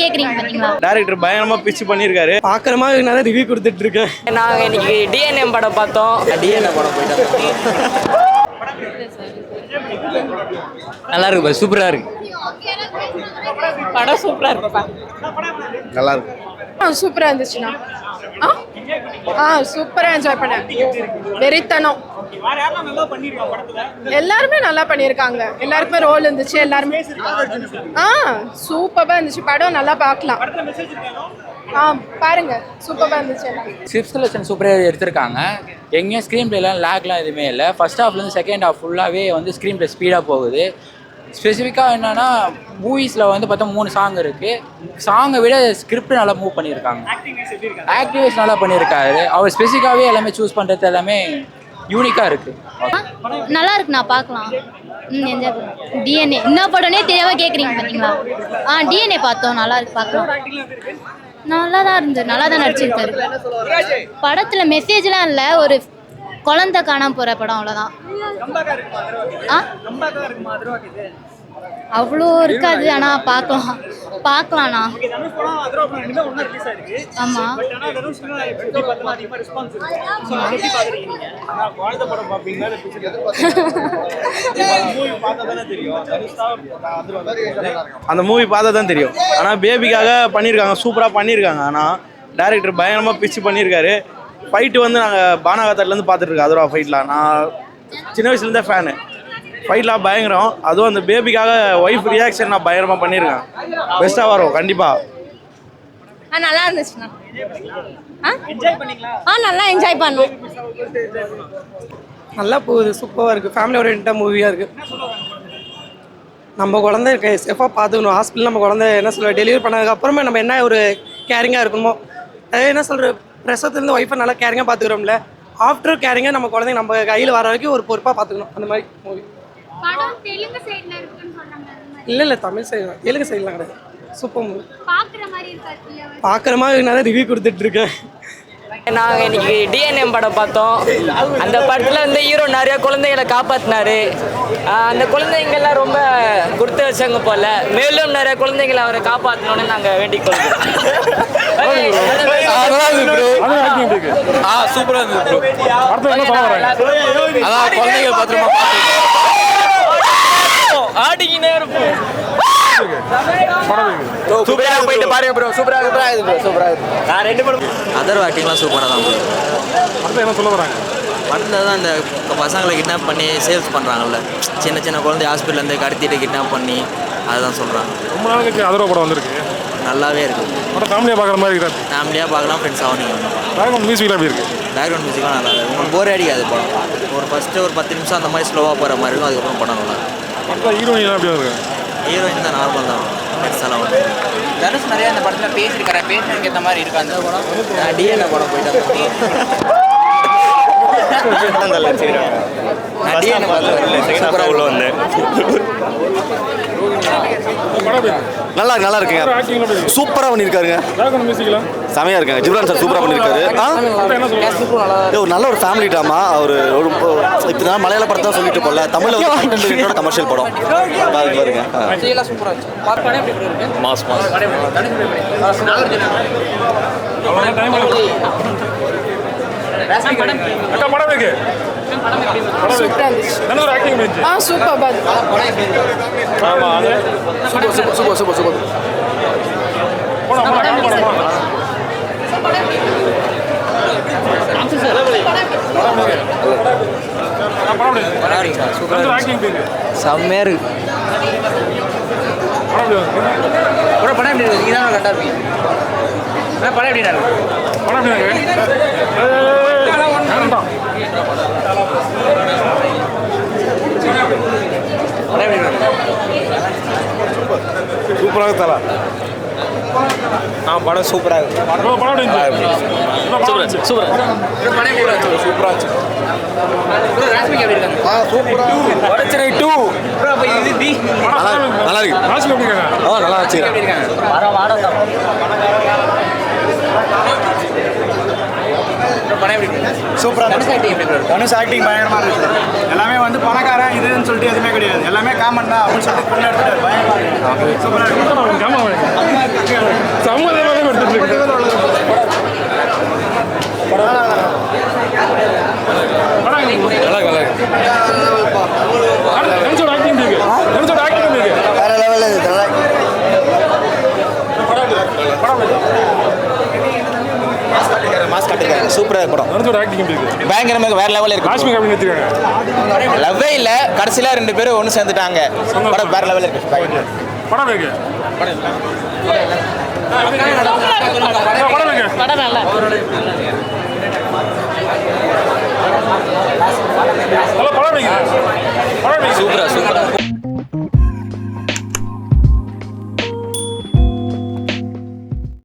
கேக்குறீங்க பாத்தீங்களா? டேரக்டர் பயங்கரமா பிச்சு பண்ணியிருக்காரு பார்க்குற மாதிரி நான் ரிவ்யூ கொடுத்துட்டு இருக்கேன் நாங்கள் இன்னைக்கு டிஎன்எம் படம் பார்த்தோம். டிஎன்எம் படம் போயிட்டோம் நல்லா இருக்கு பா சூப்பராக இருக்கு. படம் சூப்பரா இருக்குப்பா. நல்லா இருக்கு சூப்பராக இருந்துச்சுண்ணா. ஆ? ஆ சூப்பராக என்ஜாய் பண்ணேன். வெறித்தனம். எல்லாருமே நல்லா பண்ணியிருக்காங்க. எல்லாருக்குமே ரோல் இருந்துச்சு எல்லாருமே. ஆ சூப்பராக இருந்துச்சு. படம் நல்லா பார்க்கலாம். ஆ பாருங்க. சூப்பராக இருந்துச்சு. எல்லாம் ஸ்கிரிப்ட் செலெக்ஷன் சூப்பராக எடுத்திருக்காங்க. எங்கேயும் ஸ்க்ரீன் பிளேலாம் லேக்லாம் எதுவுமே இல்லை. ஃபர்ஸ்ட் ஹாஃப்லேருந்து செகண்ட் ஹாஃப் ஃபுல்லாகவே வந்து ஸ்க்ரீன் பிளே ஸ்பீடாக போகுது. ஸ்பெசிஃபிக்காக என்னென்னா மூவிஸில் வந்து பார்த்தா மூணு சாங் இருக்குது சாங்கை விட ஸ்கிரிப்ட் நல்லா மூவ் பண்ணியிருக்காங்க. ஆக்டிவேஷன் நல்லா பண்ணியிருக்காரு. அவர் ஸ்பெசிஃபிக்காகவே எல்லாமே சூஸ் பண்ணுறது எல்லாமே யூனிக்காக இருக்குது நல்லா இருக்கு நான் பார்க்கலாம். டிஎன்ஏ என்ன படம்னே தெரியாம கேக்குறீங்க பாத்தீங்களா? ஆ டிஎன்ஏ பார்த்தோம் நல்லா இருக்கு பார்க்கலாம். நல்லா தான் இருந்தது நல்லா தான் நடிச்சிருக்காரு படத்துல மெசேஜ்லாம் இல்லை ஒரு குழந்தை காணாம போற படம் அவ்வளோதான் ஆ? அவ்வளோ இருக்காது ஆனா பார்க்கலாம். பார்க்கலாம்ண்ணா ஆமா. அந்த மூவி பார்த்தா தான் தெரியும் ஆனால் பேபிக்காக பண்ணியிருக்காங்க சூப்பராக பண்ணியிருக்காங்க ஆனால் டேரக்டர் பயங்கரமாக பிச்சு பண்ணியிருக்காரு ஃபைட்டு வந்து நாங்கள் பானாகத்தாட்லேருந்து பார்த்துட்டு இருக்கோம். அதோட ஃபைட்லாம் நான் சின்ன வயசுலேருந்தே ஃபேனு ஃபைட்லாம் பயங்கரம். அதுவும் அந்த பேபிக்காக ஒய்ஃப் ரியாக்ஷன் நான் பயங்கரமாக பண்ணியிருக்கேன் பெஸ்ட்டாக வரும். கண்டிப்பாக ஆ நல்லா இருந்துச்சுண்ணா ஆ? ஆ நல்லா என்ஜாய் பண்ணோம். நல்லா போகுது. சூப்பராக இருக்குது ஃபேமிலி ஓரியன்டாக மூவியாக இருக்குது நம்ம குழந்தை சேஃபாக பார்த்துக்கணும். ஹாஸ்பிட்டல் நம்ம குழந்தை என்ன சொல்ற டெலிவரி பண்ணதுக்கு அப்புறமே நம்ம என்ன ஒரு கேரிங்காக இருக்கணுமோ? அதே என்ன சொல்கிற பிரசவத்துலேருந்து ஒய்ஃபை நல்லா கேரிங்காக பார்த்துக்கிறோம்ல ஆஃப்டர் கேரிங்காக நம்ம குழந்தைங்க நம்ம கையில் வர வரைக்கும் ஒரு பொறுப்பாக பார்த்துக்கணும் அந்த மாதிரி மூவி படம் தெலுங்கு சைடுல இருக்குன்னு சொன்னாங்க இல்லை இல்லை தமிழ் சைடு தான். தெலுங்கு சைட்லாம் கிடையாது. சூப்பர் மூவி பாக்குற மாதிரி இருக்காது பார்க்குற மாதிரி நான் ரிவ்யூ கொடுத்துட்டு இருக்கேன். நாங்கள் இன்னைக்கு டிஎன்எம் படம் பார்த்தோம். அந்த படத்தில் வந்து ஹீரோ நிறைய குழந்தைகளை காப்பாற்றினாரு அந்த குழந்தைங்கெல்லாம் ரொம்ப கொடுத்து வச்சவங்க போல. மேலும் நிறைய குழந்தைங்களை அவரை காப்பாற்றணும்னு நாங்கள் வேண்டிக் கொள்கிறோம். ஆ சூப்பரா இருந்தது ப்ரோ அதான் குழந்தைங்க பத்திரமா ஆடிக்கினே இருப்போம். சூப்பரா போயிட்டு பாருங்க ப்ரோ சூப்பரா சூப்பரா இது ப்ரோ சூப்பரா நான் ரெண்டு படம் அதர் ஆக்டிங்லாம் சூப்பராக தான் அடுத்து என்ன சொல்ல வராங்க? படத்தில் தான் இந்த பசங்களை கிட்னாப் பண்ணி சேல்ஸ் பண்ணுறாங்கல்ல சின்ன சின்ன குழந்தை ஹாஸ்பிட்டல்லேருந்து கடத்திட்டு கிட்னாப் பண்ணி அதுதான் சொல்கிறாங்க ரொம்ப நாள் கழிச்சு அதர்வா படம் வந்திருக்கு. நல்லாவே இருக்குது படம் ஃபேமிலியாக பார்க்குற மாதிரி இருக்குது ஃபேமிலியாக பார்க்கலாம் ஃப்ரெண்ட்ஸாக நீங்கள் பேக்ரவுண்ட் மியூசிக்லாம் எப்படி இருக்கு? பேக்ரவுண்ட் மியூசிக்லாம் நல்லா இருக்கும் உங்களுக்கு போரே அடிக்காது படம். ஒரு ஃபஸ்ட்டு ஒரு பத்து நிமிஷம் அந்த மாதிரி ஸ்லோவாக போகிற மாதிரி இருக்கும் அதுக்கப்புறம் படம் நல்லா இருக்கும். ஹீரோயின்லாம் எப்படி இருக்கு ஹீரோயின் தான் நார்மல் தான். பெருசாலாம் தனுஷ் நிறைய அந்த படத்தில் பேசியிருக்காரு. பேசுறதுக்கு ஏற்ற மாதிரி இருக்கு? அந்த படம்? நான் டிஎன்ஏ படம் போயிட்டேன் நான் சூப்பராக உள்ள நல்லா நல்லா இருக்குங்க ஆக்டிங்லாம் சூப்பராக பண்ணியிருக்காருங்க செமையாக செமையா இருக்காங்க ஜிப்ரான் சார் சூப்பராக பண்ணியிருக்காரு ஆ ஒரு நல்ல ஒரு ஃபேமிலி ட்ராமா அவர் ஒரு இப்போ நான் மலையாள படத்தை தான் சொல்லிட்டு போல தமிழில் வந்து கமர்ஷியல் படம் பாருங்க மாஸ் மாஸ் எல்லாம் சூப்பராக இருந்துச்சு பார்க்க படம் எப்படி இருக்கு மாஸ் மாஸ் அக்கா படம் இருக்கு நல்ல ஒரு ஆக்டிங் இருந்துச்சு. ஆ சூப்பர் பாத் ஆமா super super super super super. எப்படி? இருக்கு. எப்படி கரெக்டாக இருப்பீங்க படம் எப்படி இருக்கு? படம் எப்படி இருக்கு வேண்டாம் படம் எப்படி இருக்கு சூப்பராக தரா ஆ படம் சூப்பராக இருக்கு. படம் இருந்துச்சு? படம் சூப்பராக இருந்துச்சு? ப்ரோ ராஷ்மிகா எப்படி இருக்காங்க? வடச்சனை டூ இது தி நல்லா இருக்கு. ஆ நல்லா ப்ரோ படம் எப்படி சூப்பராக தனுஷ் ஆக்டிங் எப்படி தனுஷ் ஆக்டிங் பயங்கரமாக இருக்குது எல்லாமே வந்து பணக்காரன் இதுன்னு சொல்லிட்டு எதுவுமே கிடையாது. எல்லாமே காமன் தான் அப்படின்னு சொல்லிட்டு பொண்ணு எடுத்துட்டு பயங்கரமாக இருக்குது சூப்பராக இருக்கு சமூக எடுத்துட்டு ஆக்டிங் எப்படி இருக்கு? பயங்கரமாக வேற லெவலில் இருக்கு. ராஜ்மி எப்படி வச்சிருக்காங்க லவ்வே இல்லை கடைசியில் ரெண்டு பேரும் ஒன்று சேர்ந்துட்டாங்க. படம் வேற லெவலில் இருக்கு. படம் இருக்கு. படம் படம்